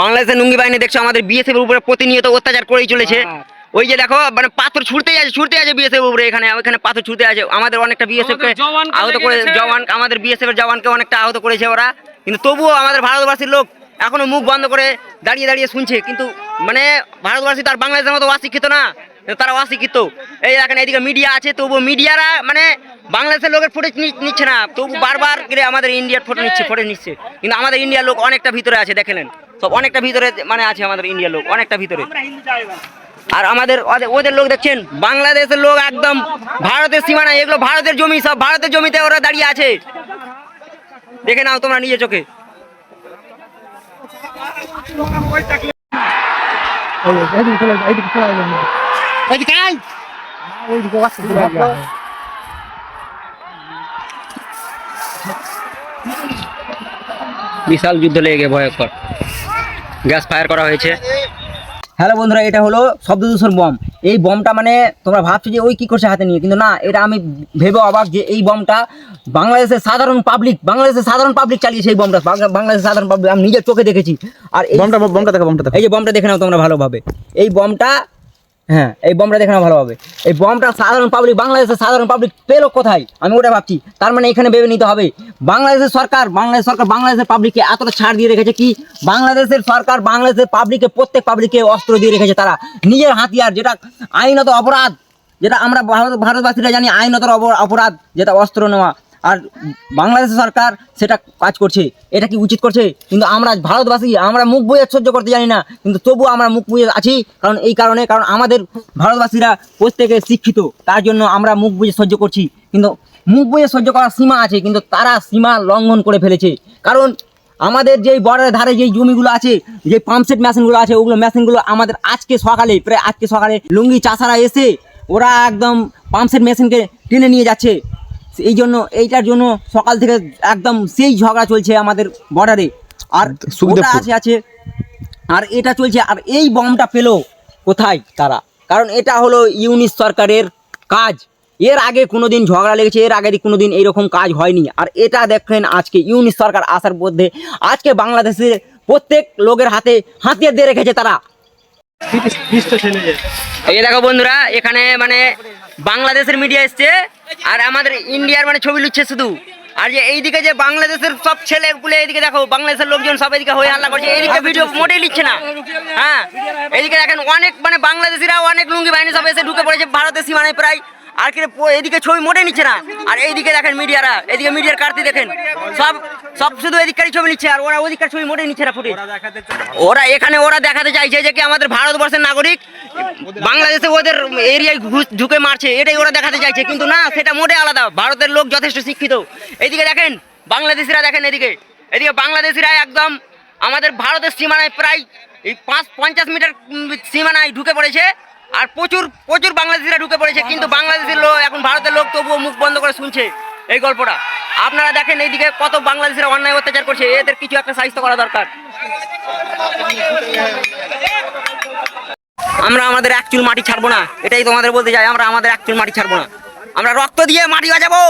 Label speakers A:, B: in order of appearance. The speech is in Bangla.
A: বাংলাদেশের লুঙ্গি বাহিনী দেখছ আমাদের বিএসএফ এর উপরে প্রতিনিয়ত অত্যাচার করেই চলেছে। ওই যে দেখো মানে পাথর ছুটতে আছে ছুটতে আছে বিএসএফ উপরে এখানে এখানে পাথর ছুটতে আছে। আমাদের অনেকটা বিএসএফ কে আহত করে জওয়ান আমাদের বিএসএফ এর জওয়ানকে অনেকটা আহত করেছে ওরা। কিন্তু তবুও আমাদের ভারতবাসীর লোক এখনও মুখ বন্ধ করে দাঁড়িয়ে দাঁড়িয়ে শুনছে। কিন্তু মানে ভারতবাসী তার বাংলাদেশের মতো অশিক্ষিত না তারা অশিক্ষিত। এই দেখেন এদিকে মিডিয়া আছে তবু মিডিয়ারা মানে বাংলাদেশের লোকের ফুটেজ নিচ্ছে না। তবু বারবার করে আমাদের ইন্ডিয়ার ফটো নিচ্ছে ফটো নিচ্ছে। কিন্তু আমাদের ইন্ডিয়ার লোক অনেকটা ভিতরে আছে দেখলেন সব অনেকটা ভিতরে মানে আছে আমাদের ইন্ডিয়ার লোক অনেকটা ভিতরে। আর আমাদের ওদের- ওদের লোক দেখছেন? বাংলাদেশের লোক একদম ভারতের সীমানা এগুলো ভারতের জমি সব ভারতের জমিতে ওরা দাঁড়িয়ে আছে। দেখে নাও তোমরা নিজে চোখে। বিশাল যুদ্ধ লেগে ভয়ঙ্কর। গ্যাস ফায়ার করা হয়েছে। হ্যালো বন্ধুরা এটা হলো শব্দ দূষণ বম। এই বমটা মানে তোমরা ভাবছ যে ওই কি করছে হাতে নিয়ে কিন্তু না এটা আমি ভেবে অবাক যে এই বমটা বাংলাদেশের সাধারণ পাবলিক বাংলাদেশের সাধারণ পাবলিক চালিয়েছে এই বমটা বাংলা- বাংলাদেশের সাধারণ পাবলিক আমি নিজের চোখে দেখেছি। আর এই
B: বমটা বমটা দেখো বমটা দেখো।
A: এই যে বমটা দেখে নাও তোমরা ভালোভাবে। এই বমটা হ্যাঁ এই বমটা দেখে নাও ভালোভাবে। এই বমটা সাধারণ পাবলিক বাংলাদেশের সাধারণ পাবলিক পেল কোথায়? আমি ওটা ভাবছি। তার মানে এখানে ভেবে নিতে হবে, বাংলাদেশের সরকার বাংলাদেশ সরকার বাংলাদেশের পাবলিককে এতটা ছাড় দিয়ে রেখেছে কি? বাংলাদেশের সরকার বাংলাদেশের পাবলিককে প্রত্যেক পাবলিককে অস্ত্র দিয়ে রেখেছে তারা। নিজের হাতিয়ার, যেটা আইনত অপরাধ, যেটা আমরা ভারত ভারতবাসীরা জানি আইনত অপ- অপরাধ, যেটা অস্ত্র নেওয়া। আর বাংলাদেশ সরকার সেটা কাজ করছে, এটা কি উচিত করছে? কিন্তু আমরা ভারতবাসী, আমরা মুখ বুঝে সহ্য করতে জানি না, কিন্তু তবুও আমরা মুখ বুঝে আছি, কারণ এই কারণে, কারণ আমাদের ভারতবাসীরা প্রত্যেকে শিক্ষিত, তার জন্য আমরা মুখ বুঝে সহ্য করছি। কিন্তু মুখ বুঝে সহ্য করার সীমা আছে, কিন্তু তারা সীমা লঙ্ঘন করে ফেলেছে। কারণ আমাদের যেই বর্ডারের ধারে যেই জমিগুলো আছে যে পাম্পসেট মেশিনগুলো আছে, ওগুলো মেশিনগুলো আমাদের আজকে সকালে, প্রায় আজকে সকালে লুঙ্গি চাষারা এসে ওরা একদম পাম্পসেট মেশিনকে টেনে নিয়ে যাচ্ছে। এই জন্য এইটার জন্য সকাল থেকে একদম সেই ঝগড়া চলছে আমাদের বর্ডারে আর। ওটা আছে আছে। আর এটা চলছে আর এই বমটা পেল কোথায় তারা? কারণ এটা হলো ইউনিস সরকারের কাজ। এর আগে কোনো দিন ঝগড়া লেগেছে এর আগে কোনোদিন এইরকম কাজ হয়নি। আর এটা দেখেন আজকে ইউনিস সরকার আসার মধ্যে আজকে বাংলাদেশের প্রত্যেক লোকের হাতে হাতিয়ার দিয়ে রেখেছে তারা। এই দেখো বন্ধুরা এখানে মানে বাংলাদেশের মিডিয়া এসছে আর আমাদের ইন্ডিয়ার মানে ছবি লুচ্ছে শুধু। আর যে এইদিকে যে বাংলাদেশের সব ছেলে গুলো এইদিকে দেখো, বাংলাদেশের লোকজন সব এদিকে হয়ে হাল্লা করছে। এইদিকে ভিডিও মোটেই নিচ্ছে না। হ্যাঁ এইদিকে দেখেন অনেক মানে বাংলাদেশিরা, অনেক লুঙ্গি বাহিনী সব এসে ঢুকে পড়েছে, ভারতের সীমানায় প্রায়। আর কি এদিকে ছবি মোটে নিচ্ছে না। আর এইদিকে দেখেন মিডিয়ারা এদিকে মিডিয়ার কার্তি দেখেন। সব সব শুধু এদিককারই ছবি নিচ্ছে আর ওরা ওদিককার ছবি মোটে নিচ্ছে না ফুটে। ওরা এখানে ওরা দেখাতে চাইছে যে কি আমাদের ভারতবর্ষের নাগরিক বাংলাদেশে ওদের এরিয়ায় ঘুষ- ঢুকে মারছে এটাই ওরা দেখাতে চাইছে। কিন্তু না সেটা মোটে আলাদা ভারতের লোক যথেষ্ট শিক্ষিত। এইদিকে দেখেন বাংলাদেশিরা দেখেন এদিকে। এদিকে বাংলাদেশিরা একদম আমাদের ভারতের সীমানায় প্রায় এই পাঁচ পঞ্চাশ মিটার সীমানায় ঢুকে পড়েছে আর প্রচুর প্রচুর বাংলাদেশিরা ঢুকে পড়েছে। কিন্তু বাংলাদেশের লোক এখন ভারতের লোক তবুও মুখ বন্ধ করে শুনছে। এই গল্পটা। আপনারা দেখেন এইদিকে কত বাংলাদেশিরা অন্যায় অত্যাচার করছে, এদের কিছু একটা সাহিত্য করা দরকার। আমরা আমাদের একচুল মাটি ছাড়বো না, এটাই তোমাদের বলতে চাই, আমরা আমাদের একচুল মাটি ছাড়বো না। আমরা রক্ত দিয়ে মাটি বাজাবো